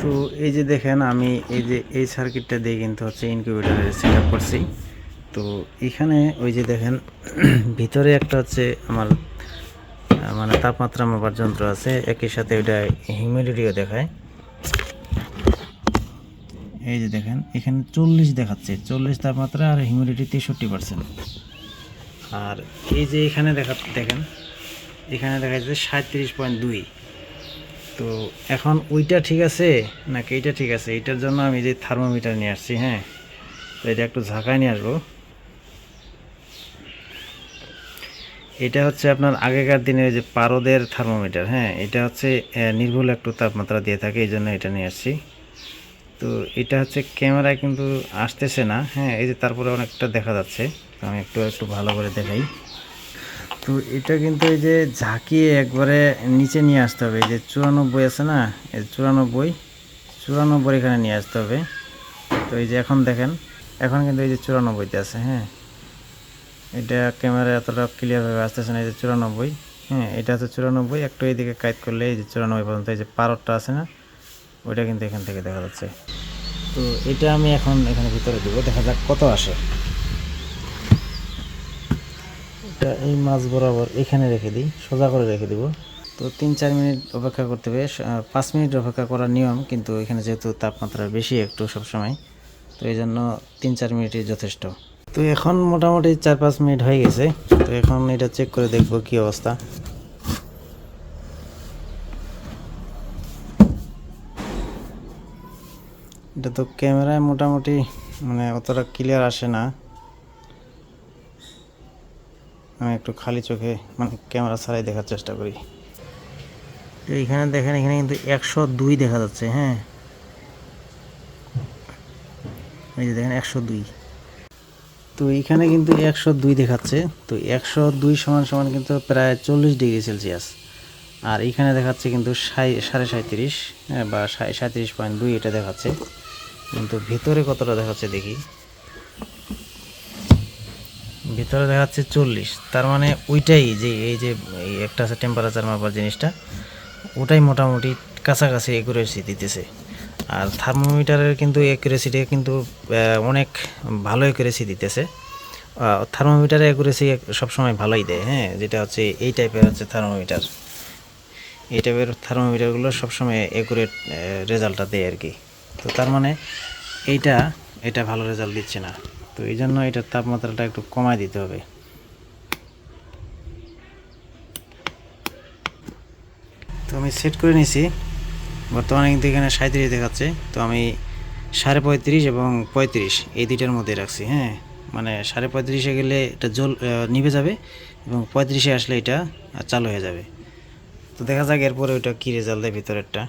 তো এই যে দেখেন, আমি এই যে এই সার্কিটটা দিয়ে কিন্তু হচ্ছে ইনকিউবেটারে সেট আপ করছি। তো এখানে ওই যে দেখেন, ভিতরে একটা হচ্ছে আমার মানে তাপমাত্রা মাপার যন্ত্র আছে। একই সাথে ওইটা হিউমিডিটিও দেখায়। এই যে দেখেন, এখানে চল্লিশ দেখাচ্ছে। চল্লিশ তাপমাত্রা আর হিউমিডিটি তেষট্টি পার্সেন্ট আর এই যে এখানে দেখা, দেখেন, এখানে দেখা যাচ্ছে সাঁত্রিশ পয়েন্ট দুই। তো এখন ওইটা ঠিক আছে? নাকি এইটা ঠিক আছে? এটার জন্য আমি যে থার্মোমিটার নিয়ে আসছি হ্যাঁ? তো এটা একটু ঝাঁকায় নিয়ে আসব। এটা হচ্ছে আপনার আগেকার দিনের যে পারদের থার্মোমিটার হ্যাঁ? এটা হচ্ছে নির্ভুল একটু তাপমাত্রা দিয়ে থাকে, এই জন্য এটা নিয়ে আসছি। তো এটা হচ্ছে ক্যামেরায় কিন্তু আসতেছে না হ্যাঁ? এই যে তারপরে অনেকটা দেখা যাচ্ছে। আমি একটু একটু ভালো করে দেখাই। তো এটা কিন্তু এই যে ঝাঁকিয়ে একবারে নিচে নিয়ে আসতে হবে। এই যে চুরানব্বই আছে না? এই চুরানব্বই চুরানব্বই এখানে নিয়ে আসতে হবে। তো এই যে এখন দেখেন, এখন কিন্তু এই যে চুরানব্বইতে আছে হ্যাঁ? এটা ক্যামেরা এতটা ক্লিয়ারভাবে আসতেছে না, এই যে চুরানব্বই হ্যাঁ? এটা হচ্ছে চুরানব্বই, একটু এইদিকে কাজ করলে এই যে চুরানব্বই পর্যন্ত এই যে পারটটা আছে না, ওইটা কিন্তু এখান থেকে দেখা যাচ্ছে। তো এটা আমি এখন এখানে ভিতরে দেবো, দেখা যাক কত আসে। এটা এই মাছ বরাবর এখানে রেখে দিই, সোজা করে রেখে দিব। তো তিন চার মিনিট অপেক্ষা করতে হবে পাঁচ মিনিট অপেক্ষা করার নিয়ম, কিন্তু এখানে যেহেতু তাপমাত্রা বেশি একটু সবসময়, তো এই জন্য তিন চার মিনিটই যথেষ্ট। তো এখন মোটামুটি চার পাঁচ মিনিট হয়ে গেছে, তো এখন এটা চেক করে দেখব কি অবস্থা। এটা তো ক্যামেরায় মোটামুটি মানে অতটা ক্লিয়ার আসে না। আমি একটু খালি চোখে মানে ক্যামেরা ছাড়াই দেখার চেষ্টা করি। এইখানে দেখেন, এখানে কিন্তু একশো দুই দেখা যাচ্ছে হ্যাঁ। এই যে দেখেন, একশো দুই। তো এইখানে কিন্তু একশো দুই দেখাচ্ছে, তো একশো দুই সমান সমান কিন্তু প্রায় চল্লিশ ডিগ্রি সেলসিয়াস। আর এইখানে দেখাচ্ছে কিন্তু সাড়ে সাঁত্রিশ হ্যাঁ বা সাঁত্রিশ পয়েন্ট দুই এটা দেখাচ্ছে। কিন্তু ভেতরে কতটা দেখাচ্ছে দেখি। ভিতরে দেখাচ্ছে চল্লিশ। তার মানে ওইটাই যে এই যে একটা আছে টেম্পারেচার মাপার জিনিসটা, ওটাই মোটামুটি কাছাকাছি একুরেসি দিতেছে। আর থার্মোমিটারের কিন্তু একুরেসিটা কিন্তু অনেক ভালো একুরেসি দিতেছে। থার্মোমিটারের একুরেসি সবসময় ভালোই দেয় হ্যাঁ? যেটা হচ্ছে এই টাইপের হচ্ছে থার্মোমিটার এই টাইপের থার্মোমিটারগুলো সবসময় একুরেট রেজাল্টটা দেয় আর কি। তো তার মানে এইটা, এটা ভালো রেজাল্ট দিচ্ছে না। তো এই জন্য এটার তাপমাত্রাটা একটু কমায় দিতে হবে। তো আমি সেট করে নিয়েছি। বর্তমানে কিন্তু এখানে সাঁত্রিশ দেখাচ্ছে। তো আমি সাড়ে পঁয়ত্রিশ এবং পঁয়ত্রিশ এই দুইটার মধ্যে রাখছি হ্যাঁ। মানে সাড়ে পঁয়ত্রিশে গেলে এটা জল নিভে যাবে এবং পঁয়ত্রিশে আসলে এটা চালু হয়ে যাবে। তো দেখা যাক এরপরে ওইটা কী রেজাল্ট দেয় ভিতরেরটা।